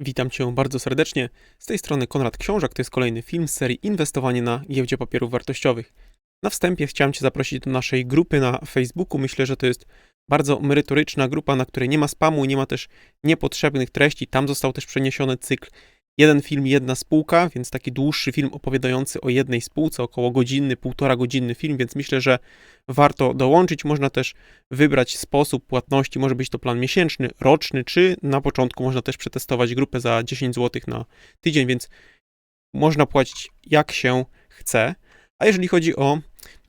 Witam Cię bardzo serdecznie. Z tej strony Konrad Książak, to jest kolejny film z serii Inwestowanie na giełdzie papierów wartościowych. Na wstępie chciałem Cię zaprosić do naszej grupy na Facebooku. Myślę, że to jest bardzo merytoryczna grupa, na której nie ma spamu, nie ma też niepotrzebnych treści. Tam został też przeniesiony cykl jeden film, jedna spółka, więc taki dłuższy film opowiadający o jednej spółce, około godzinny, półtora godzinny film, więc myślę, że warto dołączyć. Można też wybrać sposób płatności, może być to plan miesięczny, roczny, czy na początku można też przetestować grupę za 10 zł na tydzień, więc można płacić jak się chce. A jeżeli chodzi o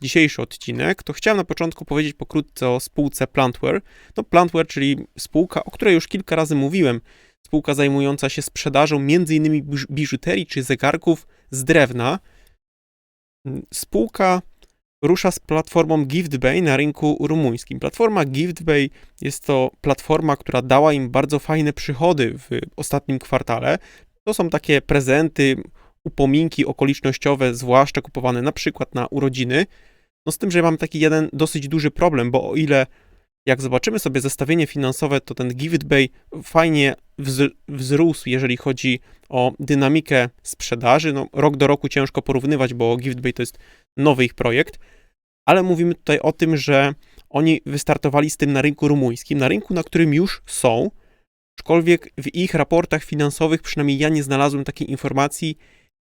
dzisiejszy odcinek, to chciałem na początku powiedzieć pokrótce o spółce Plantware. No Plantware, czyli spółka, o której już kilka razy mówiłem, spółka zajmująca się sprzedażą m.in. biżuterii czy zegarków z drewna. Spółka rusza z platformą GiftBay na rynku rumuńskim. Platforma GiftBay jest to platforma, która dała im bardzo fajne przychody w ostatnim kwartale. To są takie prezenty, upominki okolicznościowe, zwłaszcza kupowane na przykład na urodziny. No z tym, że mam taki jeden dosyć duży problem, bo o ile jak zobaczymy sobie zestawienie finansowe, to ten GiveItBay fajnie wzrósł, jeżeli chodzi o dynamikę sprzedaży. No, rok do roku ciężko porównywać, bo GiveItBay to jest nowy ich projekt, ale mówimy tutaj o tym, że oni wystartowali z tym na rynku rumuńskim, na rynku, na którym już są, aczkolwiek w ich raportach finansowych, przynajmniej ja nie znalazłem takiej informacji,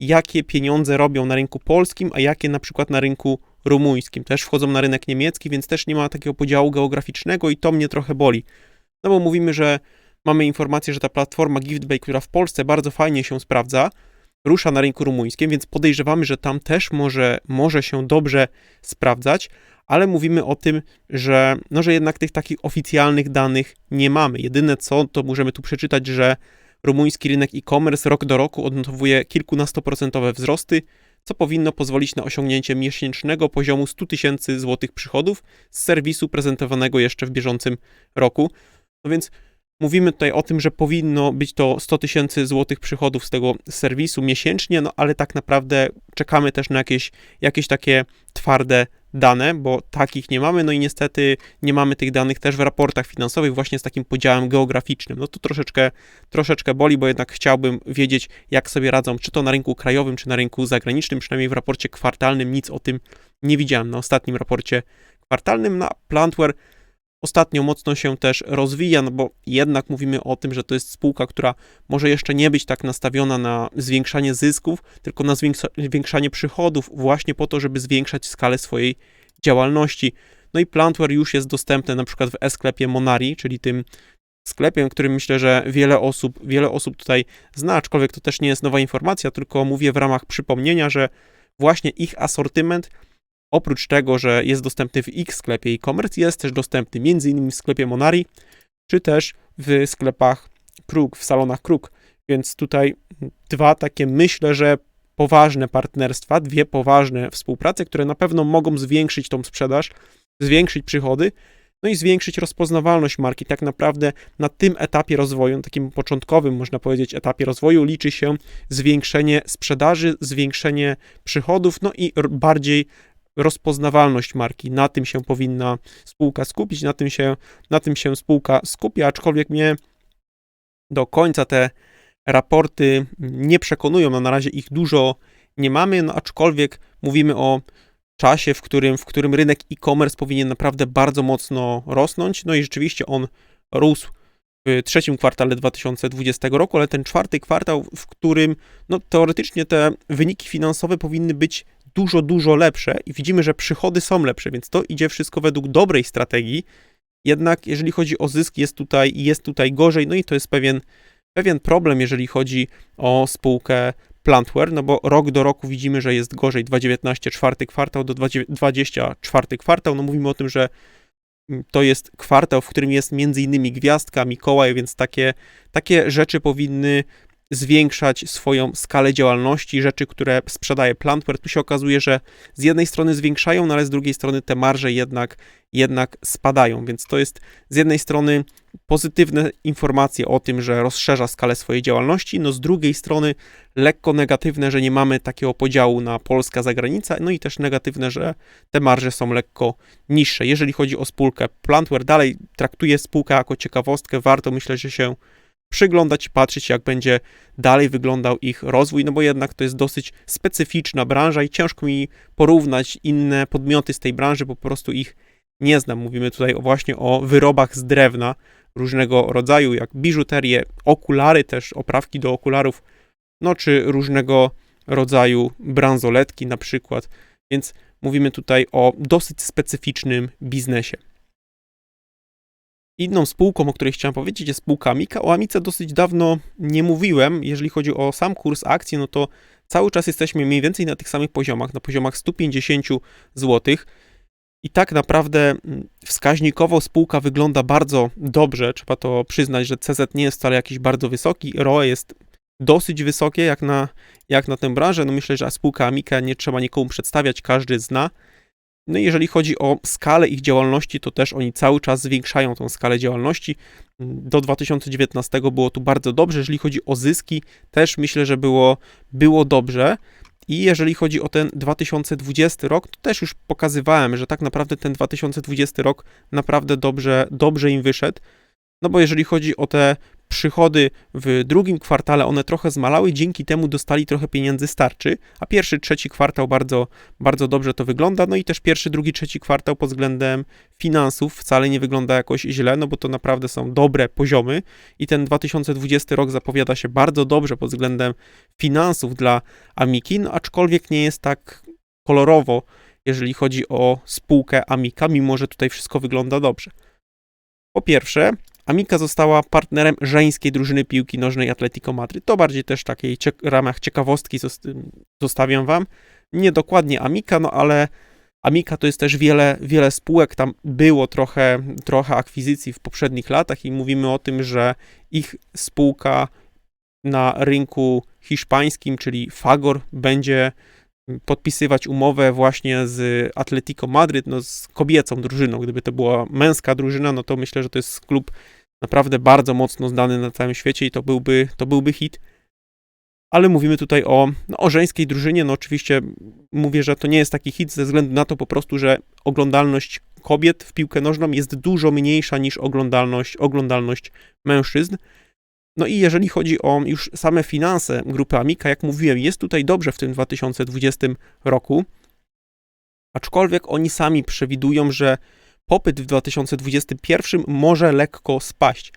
jakie pieniądze robią na rynku polskim, a jakie na przykład na rynku rumuńskim. Też wchodzą na rynek niemiecki, więc też nie ma takiego podziału geograficznego i to mnie trochę boli. No bo mówimy, że mamy informację, że ta platforma GiftBay, która w Polsce bardzo fajnie się sprawdza, rusza na rynku rumuńskim, więc podejrzewamy, że tam też może, może się dobrze sprawdzać, ale mówimy o tym, że, no, że jednak tych takich oficjalnych danych nie mamy. Jedyne co, to możemy tu przeczytać, że rumuński rynek e-commerce rok do roku odnotowuje kilkunastoprocentowe wzrosty, co powinno pozwolić na osiągnięcie miesięcznego poziomu 100 tysięcy złotych przychodów z serwisu prezentowanego jeszcze w bieżącym roku. No więc mówimy tutaj o tym, że powinno być to 100 tysięcy złotych przychodów z tego serwisu miesięcznie, no ale tak naprawdę czekamy też na jakieś, jakieś takie twarde dane, bo takich nie mamy, no i niestety nie mamy tych danych też w raportach finansowych właśnie z takim podziałem geograficznym. No to troszeczkę, troszeczkę boli, bo jednak chciałbym wiedzieć, jak sobie radzą, czy to na rynku krajowym, czy na rynku zagranicznym, przynajmniej w raporcie kwartalnym nic o tym nie widziałem. Na ostatnim raporcie kwartalnym na Plantware ostatnio mocno się też rozwija, no bo jednak mówimy o tym, że to jest spółka, która może jeszcze nie być tak nastawiona na zwiększanie zysków, tylko na zwiększanie przychodów, właśnie po to, żeby zwiększać skalę swojej działalności. No i Plantware już jest dostępne na przykład w e-sklepie Monari, czyli tym sklepie, którym myślę, że wiele osób, wiele osób tutaj zna, aczkolwiek to też nie jest nowa informacja, tylko mówię w ramach przypomnienia, że właśnie ich asortyment Oprócz tego, że jest dostępny w ich sklepie e-commerce, jest też dostępny m.in. w sklepie Monari, czy też w sklepach Kruk, w salonach Kruk. Więc tutaj dwa takie, myślę, że poważne partnerstwa, dwie poważne współprace, które na pewno mogą zwiększyć tą sprzedaż, zwiększyć przychody, no i zwiększyć rozpoznawalność marki. Tak naprawdę na tym etapie rozwoju, takim początkowym, można powiedzieć, etapie rozwoju, liczy się zwiększenie sprzedaży, zwiększenie przychodów, no i bardziej rozpoznawalność marki. Na tym się powinna spółka skupić, na tym się, na tym się spółka skupia, aczkolwiek mnie do końca te raporty nie przekonują, no na razie ich dużo nie mamy, no aczkolwiek mówimy o czasie, w którym, w którym rynek e-commerce powinien naprawdę bardzo mocno rosnąć, no i rzeczywiście on rósł w trzecim kwartale 2020 roku, ale ten czwarty kwartał, w którym no, teoretycznie te wyniki finansowe powinny być dużo, dużo lepsze i widzimy, że przychody są lepsze, więc to idzie wszystko według dobrej strategii. Jednak jeżeli chodzi o zysk, jest tutaj, jest tutaj gorzej, no i to jest pewien, pewien problem, jeżeli chodzi o spółkę Plantware, no bo rok do roku widzimy, że jest gorzej 2019 czwarty kwartał do 2024 kwartał, no mówimy o tym, że to jest kwartał, w którym jest między innymi gwiazdka, Mikołaj, więc takie, takie rzeczy powinny zwiększać swoją skalę działalności, rzeczy, które sprzedaje Plantware. Tu się okazuje, że z jednej strony zwiększają, no ale z drugiej strony te marże jednak, jednak spadają, więc to jest z jednej strony pozytywne informacje o tym, że rozszerza skalę swojej działalności, no z drugiej strony lekko negatywne, że nie mamy takiego podziału na Polska zagranica, no i też negatywne, że te marże są lekko niższe. Jeżeli chodzi o spółkę Plantware, dalej traktuje spółkę jako ciekawostkę, warto myślę, że się przyglądać i patrzeć, jak będzie dalej wyglądał ich rozwój, no bo jednak to jest dosyć specyficzna branża i ciężko mi porównać inne podmioty z tej branży, po prostu ich nie znam. Mówimy tutaj właśnie o wyrobach z drewna różnego rodzaju, jak biżuterię, okulary też, oprawki do okularów, no czy różnego rodzaju bransoletki na przykład. Więc mówimy tutaj o dosyć specyficznym biznesie. Inną spółką, o której chciałem powiedzieć, jest spółka Amika. O Amice dosyć dawno nie mówiłem. Jeżeli chodzi o sam kurs akcji, no to cały czas jesteśmy mniej więcej na tych samych poziomach, na poziomach 150 zł. I tak naprawdę mm, wskaźnikowo spółka wygląda bardzo dobrze. Trzeba to przyznać, że CZ nie jest wcale jakiś bardzo wysoki. ROE jest dosyć wysokie jak na, jak na tę branżę. No myślę, że spółka Amika nie trzeba nikomu przedstawiać, każdy zna. No i jeżeli chodzi o skalę ich działalności, to też oni cały czas zwiększają tą skalę działalności. Do 2019 było tu bardzo dobrze. Jeżeli chodzi o zyski, też myślę, że było, było dobrze. I jeżeli chodzi o ten 2020 rok, to też już pokazywałem, że tak naprawdę ten 2020 rok naprawdę dobrze, dobrze im wyszedł. No bo jeżeli chodzi o te przychody w drugim kwartale, one trochę zmalały, dzięki temu dostali trochę pieniędzy starczy, a pierwszy, trzeci kwartał bardzo, bardzo dobrze to wygląda, no i też pierwszy, drugi, trzeci kwartał pod względem finansów wcale nie wygląda jakoś źle, no bo to naprawdę są dobre poziomy i ten 2020 rok zapowiada się bardzo dobrze pod względem finansów dla Amiki, no aczkolwiek nie jest tak kolorowo, jeżeli chodzi o spółkę Amika, mimo że tutaj wszystko wygląda dobrze. Po pierwsze, Amika została partnerem żeńskiej drużyny piłki nożnej Atletico Madryt. To bardziej też takiej ramach ciekawostki zostawiam wam. Nie dokładnie Amika, no ale Amika to jest też wiele, wiele spółek, tam było trochę, trochę akwizycji w poprzednich latach i mówimy o tym, że ich spółka na rynku hiszpańskim, czyli Fagor, będzie podpisywać umowę właśnie z Atletico Madryt, no z kobiecą drużyną. Gdyby to była męska drużyna, no to myślę, że to jest klub naprawdę bardzo mocno znany na całym świecie i to byłby, to byłby hit. Ale mówimy tutaj o, no, o żeńskiej drużynie. No oczywiście mówię, że to nie jest taki hit ze względu na to po prostu, że oglądalność kobiet w piłkę nożną jest dużo mniejsza niż oglądalność, oglądalność mężczyzn. No i jeżeli chodzi o już same finanse grupy Amika, jak mówiłem, jest tutaj dobrze w tym 2020 roku, aczkolwiek oni sami przewidują, że popyt w 2021 może lekko spaść.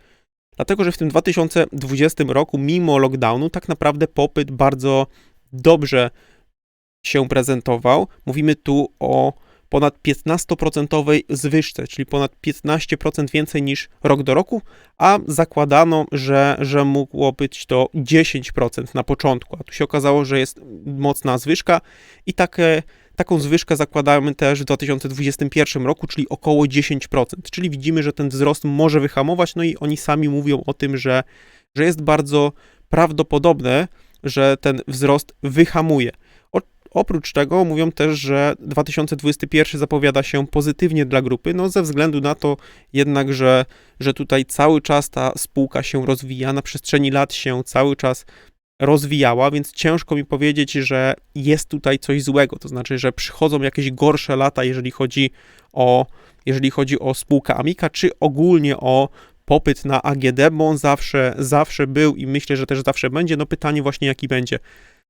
Dlatego, że w tym 2020 roku, mimo lockdownu, tak naprawdę popyt bardzo dobrze się prezentował. Mówimy tu o ponad 15% zwyżce, czyli ponad 15% więcej niż rok do roku, a zakładano, że, że mogło być to 10% na początku, a tu się okazało, że jest mocna zwyżka i takie Taką zwyżkę zakładamy też w 2021 roku, czyli około 10%. Czyli widzimy, że ten wzrost może wyhamować, no i oni sami mówią o tym, że, że jest bardzo prawdopodobne, że ten wzrost wyhamuje. Oprócz tego mówią też, że 2021 zapowiada się pozytywnie dla grupy, no ze względu na to jednak, że, że tutaj cały czas ta spółka się rozwija, na przestrzeni lat się cały czas rozwijała, więc ciężko mi powiedzieć, że jest tutaj coś złego, to znaczy, że przychodzą jakieś gorsze lata, jeżeli chodzi o, jeżeli chodzi o spółkę Amika, czy ogólnie o popyt na AGD, bo on zawsze, zawsze był i myślę, że też zawsze będzie. No pytanie właśnie, jaki będzie.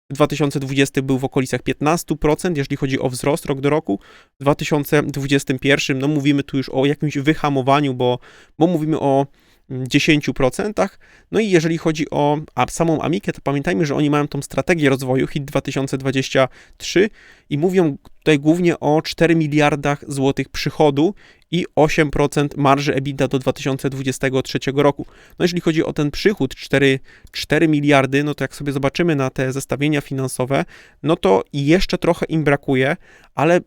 2020 był w okolicach 15%, jeżeli chodzi o wzrost rok do roku. W 2021, no mówimy tu już o jakimś wyhamowaniu, bo, bo mówimy o 10%. No i jeżeli chodzi o a samą Amikę, to pamiętajmy, że oni mają tą strategię rozwoju HIT 2023 i mówią tutaj głównie o 4 miliardach złotych przychodu i 8% marży EBITDA do 2023 roku. No jeżeli chodzi o ten przychód 4, 4 miliardy, no to jak sobie zobaczymy na te zestawienia finansowe, no to jeszcze trochę im brakuje, ale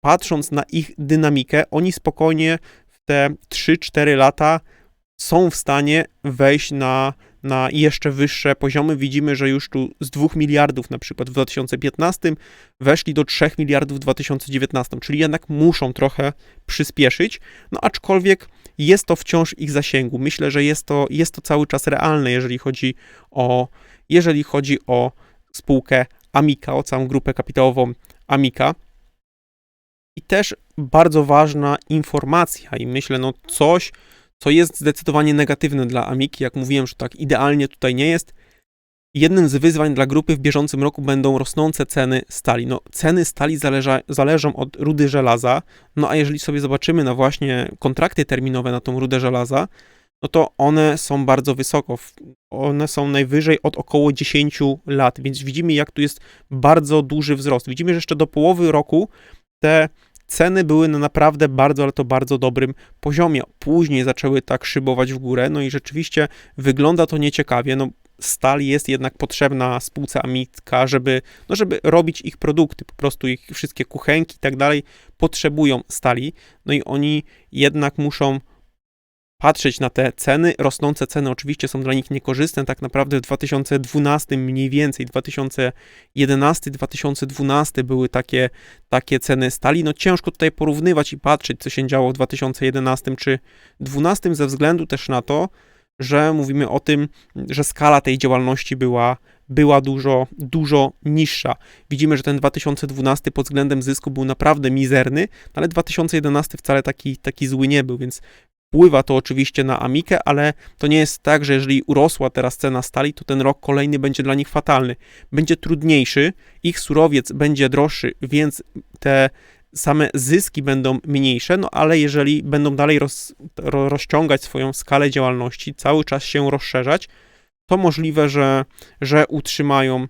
patrząc na ich dynamikę, oni spokojnie w te 3-4 lata są w stanie wejść na, na jeszcze wyższe poziomy. Widzimy, że już tu z 2 miliardów na przykład w 2015 weszli do 3 miliardów w 2019, czyli jednak muszą trochę przyspieszyć, no aczkolwiek jest to wciąż ich zasięgu. Myślę, że jest to, jest to cały czas realne, jeżeli chodzi o, jeżeli chodzi o spółkę Amika, o całą grupę kapitałową Amika. I też bardzo ważna informacja i myślę, no coś, co jest zdecydowanie negatywne dla Amiki. Jak mówiłem, że tak idealnie tutaj nie jest. Jednym z wyzwań dla grupy w bieżącym roku będą rosnące ceny stali. No, ceny stali zależa, zależą od rudy żelaza, no a jeżeli sobie zobaczymy na właśnie kontrakty terminowe na tą rudę żelaza, no to one są bardzo wysoko. One są najwyżej od około 10 lat, więc widzimy, jak tu jest bardzo duży wzrost. Widzimy, że jeszcze do połowy roku te ceny były na naprawdę bardzo, ale to bardzo dobrym poziomie. Później zaczęły tak szybować w górę, no i rzeczywiście wygląda to nieciekawie. No, stal jest jednak potrzebna spółce Amitka, żeby, no żeby robić ich produkty, po prostu ich wszystkie kuchenki i tak dalej potrzebują stali, no i oni jednak muszą patrzeć na te ceny. Rosnące ceny oczywiście są dla nich niekorzystne. Tak naprawdę w 2012 mniej więcej, 2011-2012 były takie, takie ceny stali. No ciężko tutaj porównywać i patrzeć, co się działo w 2011 czy 2012 ze względu też na to, że mówimy o tym, że skala tej działalności była, była dużo, dużo niższa. Widzimy, że ten 2012 pod względem zysku był naprawdę mizerny, ale 2011 wcale taki, taki zły nie był, więc Wpływa to oczywiście na Amikę, ale to nie jest tak, że jeżeli urosła teraz cena stali, to ten rok kolejny będzie dla nich fatalny. Będzie trudniejszy, ich surowiec będzie droższy, więc te same zyski będą mniejsze, no ale jeżeli będą dalej roz, rozciągać swoją skalę działalności, cały czas się rozszerzać, to możliwe, że, że utrzymają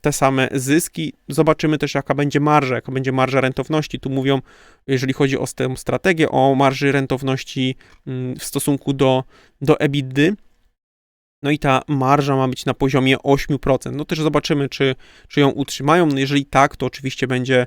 te same zyski. Zobaczymy też, jaka będzie marża, jaka będzie marża rentowności. Tu mówią, jeżeli chodzi o tę strategię, o marży rentowności mm, w stosunku do, do EBITDA. No i ta marża ma być na poziomie 8%. No też zobaczymy, czy, czy ją utrzymają. No jeżeli tak, to oczywiście będzie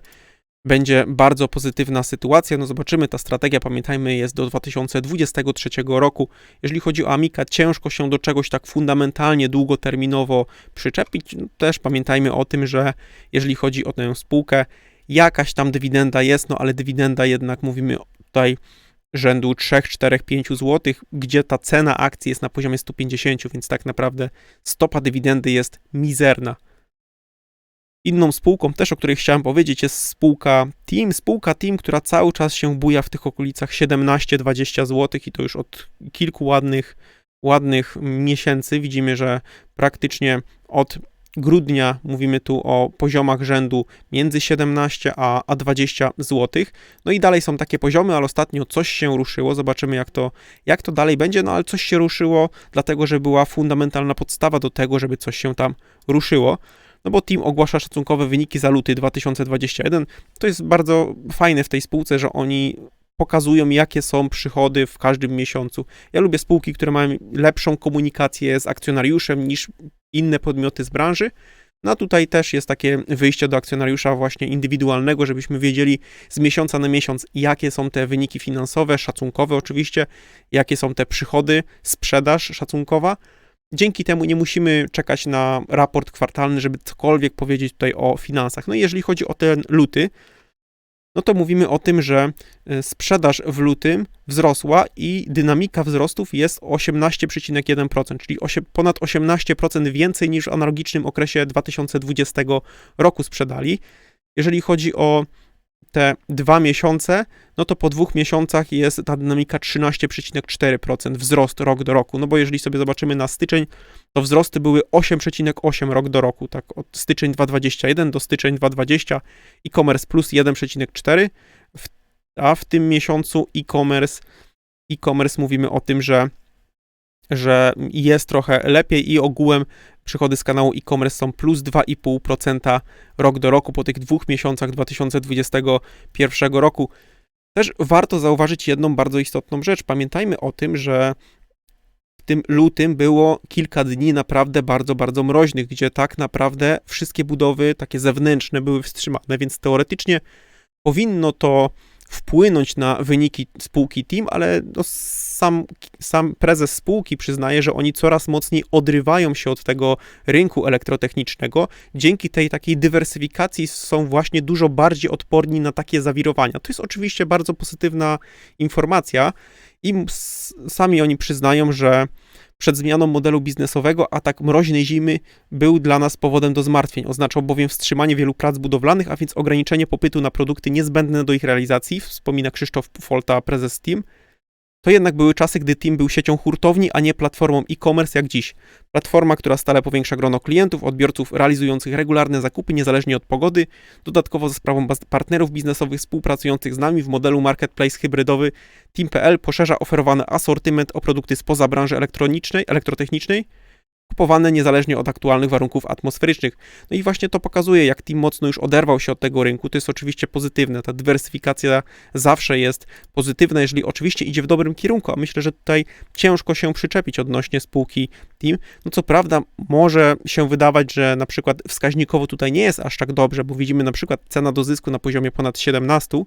będzie bardzo pozytywna sytuacja. No zobaczymy, ta strategia, pamiętajmy, jest do 2023 roku. Jeżeli chodzi o Amika, ciężko się do czegoś tak fundamentalnie, długoterminowo przyczepić. No, też pamiętajmy o tym, że jeżeli chodzi o tę spółkę, jakaś tam dywidenda jest, no ale dywidenda jednak mówimy tutaj rzędu 3, 4, 5 zł, gdzie ta cena akcji jest na poziomie 150, więc tak naprawdę stopa dywidendy jest mizerna. Inną spółką też, o której chciałem powiedzieć, jest spółka Team. Spółka Team, która cały czas się buja w tych okolicach 17-20 zł i to już od kilku ładnych, ładnych miesięcy. Widzimy, że praktycznie od grudnia mówimy tu o poziomach rzędu między 17 a, a 20 zł. No i dalej są takie poziomy, ale ostatnio coś się ruszyło. Zobaczymy, jak to, jak to dalej będzie. No ale coś się ruszyło, dlatego że była fundamentalna podstawa do tego, żeby coś się tam ruszyło no bo team ogłasza szacunkowe wyniki za luty 2021. To jest bardzo fajne w tej spółce, że oni pokazują, jakie są przychody w każdym miesiącu. Ja lubię spółki, które mają lepszą komunikację z akcjonariuszem niż inne podmioty z branży. No tutaj też jest takie wyjście do akcjonariusza właśnie indywidualnego, żebyśmy wiedzieli z miesiąca na miesiąc, jakie są te wyniki finansowe, szacunkowe oczywiście, jakie są te przychody, sprzedaż szacunkowa, Dzięki temu nie musimy czekać na raport kwartalny, żeby cokolwiek powiedzieć tutaj o finansach. No i jeżeli chodzi o ten luty, no to mówimy o tym, że e, sprzedaż w lutym wzrosła i dynamika wzrostów jest 18,1%, czyli ponad 18% więcej niż w analogicznym okresie 2020 roku sprzedali. Jeżeli chodzi o te dwa miesiące, no to po dwóch miesiącach jest ta dynamika 13,4% wzrost rok do roku. No bo jeżeli sobie zobaczymy na styczeń, to wzrosty były 8,8 rok do roku, tak od styczeń 2021 do styczeń 2020 e-commerce plus 1,4, a w tym miesiącu e-commerce e-commerce mówimy o tym, że że jest trochę lepiej i ogółem przychody z kanału e-commerce są plus 2,5% rok do roku po tych dwóch miesiącach 2021 roku. Też warto zauważyć jedną bardzo istotną rzecz. Pamiętajmy o tym, że w tym lutym było kilka dni naprawdę bardzo, bardzo mroźnych, gdzie tak naprawdę wszystkie budowy takie zewnętrzne były wstrzymane, więc teoretycznie powinno to wpłynąć na wyniki spółki Team, ale no sam, sam prezes spółki przyznaje, że oni coraz mocniej odrywają się od tego rynku elektrotechnicznego. Dzięki tej takiej dywersyfikacji są właśnie dużo bardziej odporni na takie zawirowania. To jest oczywiście bardzo pozytywna informacja i sami oni przyznają, że przed zmianą modelu biznesowego atak mroźnej zimy był dla nas powodem do zmartwień. Oznaczał bowiem wstrzymanie wielu prac budowlanych, a więc ograniczenie popytu na produkty niezbędne do ich realizacji, wspomina Krzysztof Folta, prezes Team. To jednak były czasy, gdy Team był siecią hurtowni, a nie platformą e-commerce jak dziś. Platforma, która stale powiększa grono klientów, odbiorców realizujących regularne zakupy niezależnie od pogody. Dodatkowo za sprawą partnerów biznesowych współpracujących z nami w modelu marketplace hybrydowy Team.pl poszerza oferowany asortyment o produkty spoza branży elektronicznej, elektrotechnicznej, kupowane niezależnie od aktualnych warunków atmosferycznych. No i właśnie to pokazuje, jak Team mocno już oderwał się od tego rynku. To jest oczywiście pozytywne. Ta dywersyfikacja zawsze jest pozytywna, jeżeli oczywiście idzie w dobrym kierunku, a myślę, że tutaj ciężko się przyczepić odnośnie spółki Team. No co prawda może się wydawać, że na przykład wskaźnikowo tutaj nie jest aż tak dobrze, bo widzimy na przykład cena do zysku na poziomie ponad 17,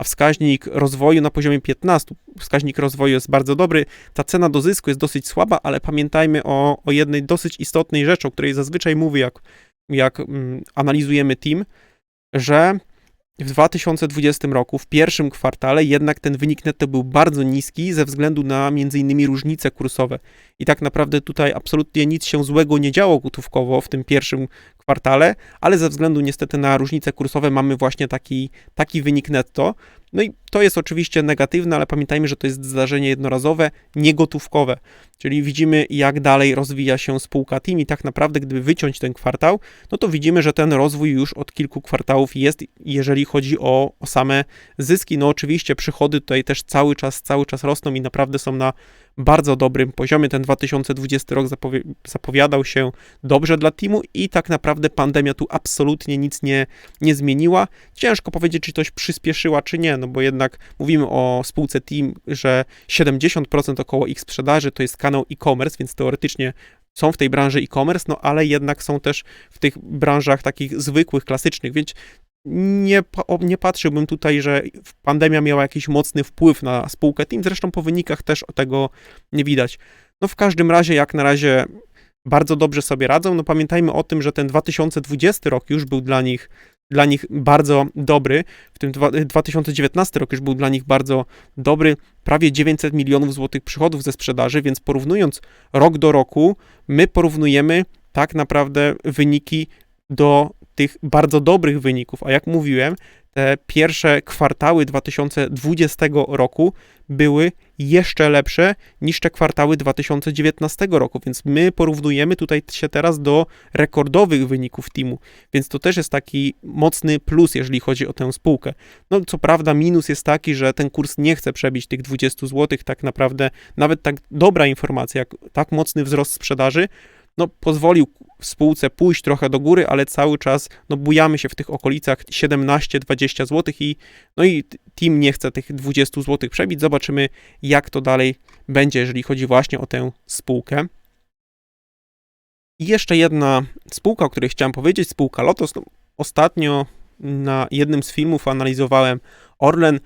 a wskaźnik rozwoju na poziomie 15. Wskaźnik rozwoju jest bardzo dobry. Ta cena do zysku jest dosyć słaba, ale pamiętajmy o, o jednej dosyć istotnej rzeczy, o której zazwyczaj mówię, jak, jak mm, analizujemy team, że w 2020 roku, w pierwszym kwartale, jednak ten wynik netto był bardzo niski ze względu na innymi różnice kursowe. I tak naprawdę tutaj absolutnie nic się złego nie działo gotówkowo w tym pierwszym kwartale, ale ze względu niestety na różnice kursowe mamy właśnie taki, taki wynik netto. No i to jest oczywiście negatywne, ale pamiętajmy, że to jest zdarzenie jednorazowe, niegotówkowe. Czyli widzimy, jak dalej rozwija się spółka Team i tak naprawdę, gdyby wyciąć ten kwartał, no to widzimy, że ten rozwój już od kilku kwartałów jest, jeżeli chodzi o, o same zyski. No oczywiście przychody tutaj też cały czas, cały czas rosną i naprawdę są na bardzo dobrym poziomie. Ten 2020 rok zapowi zapowiadał się dobrze dla teamu i tak naprawdę pandemia tu absolutnie nic nie, nie zmieniła. Ciężko powiedzieć, czy coś przyspieszyła, czy nie, no bo jednak mówimy o spółce Team, że 70% około ich sprzedaży to jest kanał e-commerce, więc teoretycznie są w tej branży e-commerce, no ale jednak są też w tych branżach takich zwykłych, klasycznych, więc nie, nie patrzyłbym tutaj, że pandemia miała jakiś mocny wpływ na spółkę Team, zresztą po wynikach też tego nie widać. No w każdym razie, jak na razie bardzo dobrze sobie radzą. No pamiętajmy o tym, że ten 2020 rok już był dla nich, dla nich bardzo dobry. W tym 2019 rok już był dla nich bardzo dobry. Prawie 900 milionów złotych przychodów ze sprzedaży, więc porównując rok do roku, my porównujemy tak naprawdę wyniki do tych bardzo dobrych wyników, a jak mówiłem, te pierwsze kwartały 2020 roku były jeszcze lepsze niż te kwartały 2019 roku, więc my porównujemy tutaj się teraz do rekordowych wyników teamu, więc to też jest taki mocny plus, jeżeli chodzi o tę spółkę. No co prawda minus jest taki, że ten kurs nie chce przebić tych 20 zł, tak naprawdę nawet tak dobra informacja, jak tak mocny wzrost sprzedaży, no, pozwolił spółce pójść trochę do góry, ale cały czas no, bujamy się w tych okolicach 17-20 zł i no i team nie chce tych 20 zł przebić. Zobaczymy, jak to dalej będzie, jeżeli chodzi właśnie o tę spółkę. I jeszcze jedna spółka, o której chciałem powiedzieć, spółka Lotos. No, ostatnio na jednym z filmów analizowałem Orlen.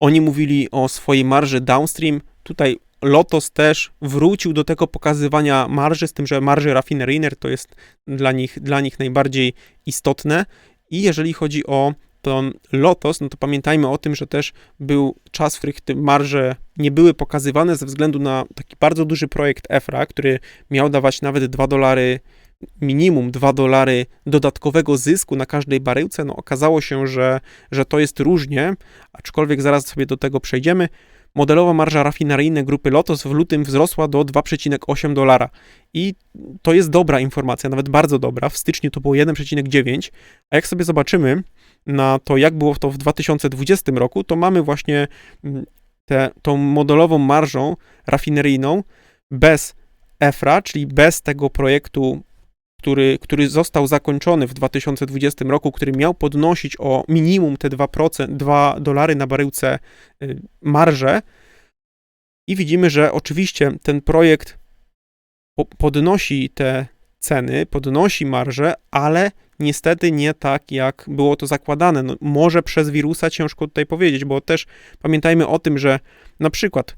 Oni mówili o swojej marży downstream. Tutaj Lotos też wrócił do tego pokazywania marży, z tym, że marży rafineryjne to jest dla nich, dla nich najbardziej istotne. I jeżeli chodzi o ten Lotos, no to pamiętajmy o tym, że też był czas, w którym te marże nie były pokazywane ze względu na taki bardzo duży projekt EFRA, który miał dawać nawet 2 dolary minimum 2 dolary dodatkowego zysku na każdej baryłce, no okazało się, że, że to jest różnie, aczkolwiek zaraz sobie do tego przejdziemy. Modelowa marża rafineryjna grupy Lotos w lutym wzrosła do 2,8 dolara. I to jest dobra informacja, nawet bardzo dobra. W styczniu to było 1,9, a jak sobie zobaczymy na to, jak było to w 2020 roku, to mamy właśnie mm, tę tą modelową marżą rafineryjną bez EFRA, czyli bez tego projektu który, który został zakończony w 2020 roku, który miał podnosić o minimum te 2%, 2 dolary na baryłce y, marże. I widzimy, że oczywiście ten projekt podnosi te ceny, podnosi marże, ale niestety nie tak, jak było to zakładane. No, może przez wirusa ciężko tutaj powiedzieć, bo też pamiętajmy o tym, że na przykład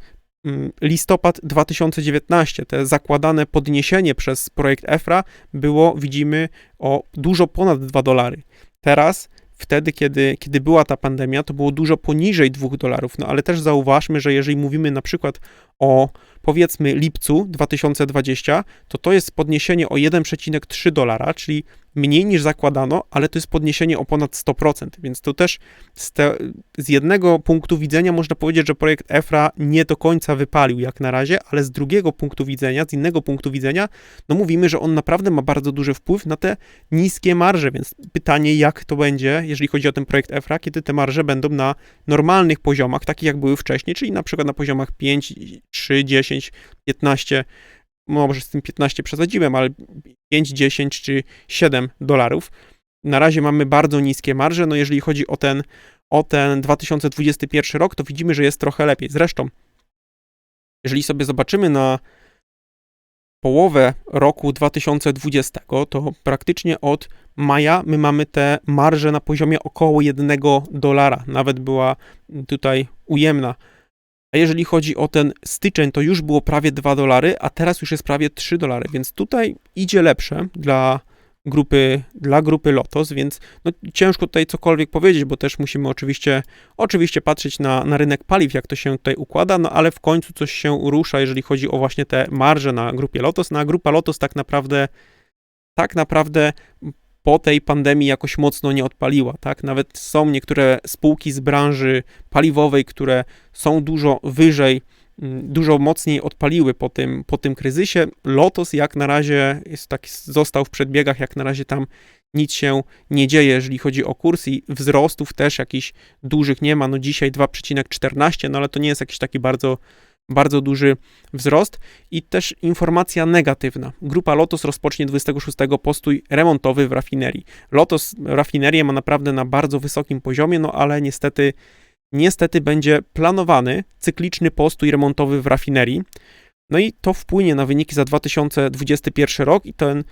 listopad 2019, te zakładane podniesienie przez projekt EFRA było, widzimy, o dużo ponad 2 dolary. Teraz, wtedy, kiedy, kiedy była ta pandemia, to było dużo poniżej 2 dolarów. No ale też zauważmy, że jeżeli mówimy na przykład o powiedzmy lipcu 2020, to to jest podniesienie o 1,3 dolara, czyli mniej niż zakładano, ale to jest podniesienie o ponad 100%, więc to też z, te, z jednego punktu widzenia można powiedzieć, że projekt EFRA nie do końca wypalił jak na razie, ale z drugiego punktu widzenia, z innego punktu widzenia, no mówimy, że on naprawdę ma bardzo duży wpływ na te niskie marże, więc pytanie, jak to będzie, jeżeli chodzi o ten projekt EFRA, kiedy te marże będą na normalnych poziomach, takich jak były wcześniej, czyli na przykład na poziomach 5, 3, 10, 15 może z tym 15 przesadziłem, ale 5, 10 czy 7 dolarów. Na razie mamy bardzo niskie marże, no jeżeli chodzi o ten, o ten 2021 rok, to widzimy, że jest trochę lepiej. Zresztą, jeżeli sobie zobaczymy na połowę roku 2020, to praktycznie od maja my mamy te marże na poziomie około 1 dolara. Nawet była tutaj ujemna a jeżeli chodzi o ten styczeń, to już było prawie 2 dolary, a teraz już jest prawie 3 dolary, więc tutaj idzie lepsze dla grupy, dla grupy Lotos, więc no, ciężko tutaj cokolwiek powiedzieć, bo też musimy oczywiście, oczywiście patrzeć na, na rynek paliw, jak to się tutaj układa, no ale w końcu coś się rusza, jeżeli chodzi o właśnie te marże na grupie Lotos. Na no, grupa Lotos tak naprawdę tak naprawdę po tej pandemii jakoś mocno nie odpaliła, tak? Nawet są niektóre spółki z branży paliwowej, które są dużo wyżej, mm, dużo mocniej odpaliły po tym, po tym kryzysie. Lotos jak na razie jest taki, został w przedbiegach, jak na razie tam nic się nie dzieje, jeżeli chodzi o kurs i wzrostów też jakichś dużych nie ma. No dzisiaj 2,14, no ale to nie jest jakiś taki bardzo bardzo duży wzrost i też informacja negatywna. Grupa Lotos rozpocznie 26 postój remontowy w rafinerii. Lotos rafinerię ma naprawdę na bardzo wysokim poziomie, no ale niestety niestety będzie planowany cykliczny postój remontowy w rafinerii. No i to wpłynie na wyniki za 2021 rok i ten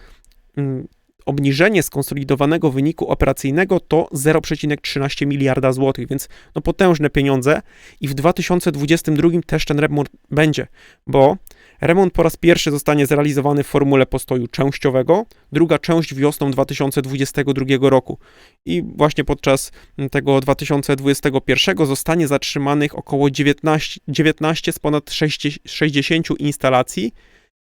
mm, obniżenie skonsolidowanego wyniku operacyjnego to 0,13 miliarda złotych, więc no potężne pieniądze i w 2022 też ten remont będzie, bo remont po raz pierwszy zostanie zrealizowany w formule postoju częściowego, druga część wiosną 2022 roku. I właśnie podczas tego 2021 zostanie zatrzymanych około 19, 19 z ponad 60 instalacji,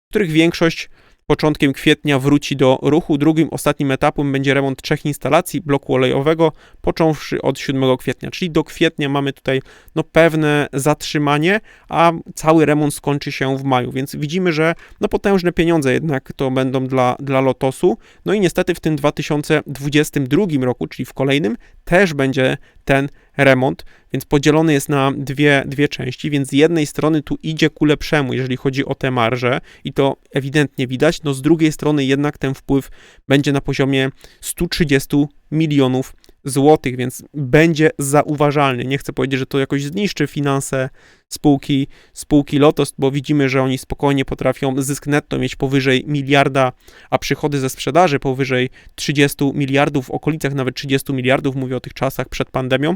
których większość początkiem kwietnia wróci do ruchu. Drugim, ostatnim etapem będzie remont trzech instalacji bloku olejowego, począwszy od 7 kwietnia, czyli do kwietnia mamy tutaj no, pewne zatrzymanie, a cały remont skończy się w maju, więc widzimy, że no, potężne pieniądze jednak to będą dla, dla Lotosu. No i niestety w tym 2022 roku, czyli w kolejnym, też będzie ten remont, więc podzielony jest na dwie, dwie części, więc z jednej strony tu idzie ku lepszemu, jeżeli chodzi o te marże i to ewidentnie widać, no z drugiej strony jednak ten wpływ będzie na poziomie 130 milionów złotych, więc będzie zauważalny. Nie chcę powiedzieć, że to jakoś zniszczy finanse spółki, spółki Lotos, bo widzimy, że oni spokojnie potrafią zysk netto mieć powyżej miliarda, a przychody ze sprzedaży powyżej 30 miliardów, w okolicach nawet 30 miliardów, mówię o tych czasach przed pandemią.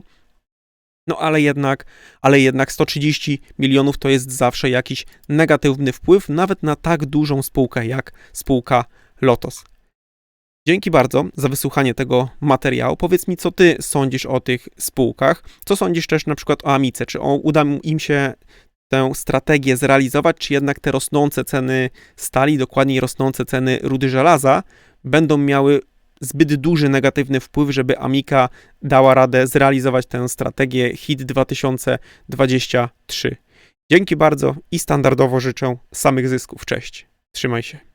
No ale jednak, ale jednak 130 milionów to jest zawsze jakiś negatywny wpływ, nawet na tak dużą spółkę jak spółka Lotos. Dzięki bardzo za wysłuchanie tego materiału. Powiedz mi, co ty sądzisz o tych spółkach? Co sądzisz też na przykład o Amice? Czy uda im się tę strategię zrealizować, czy jednak te rosnące ceny stali, dokładniej rosnące ceny rudy żelaza, będą miały zbyt duży negatywny wpływ, żeby Amika dała radę zrealizować tę strategię HIT 2023. Dzięki bardzo i standardowo życzę samych zysków. Cześć. Trzymaj się.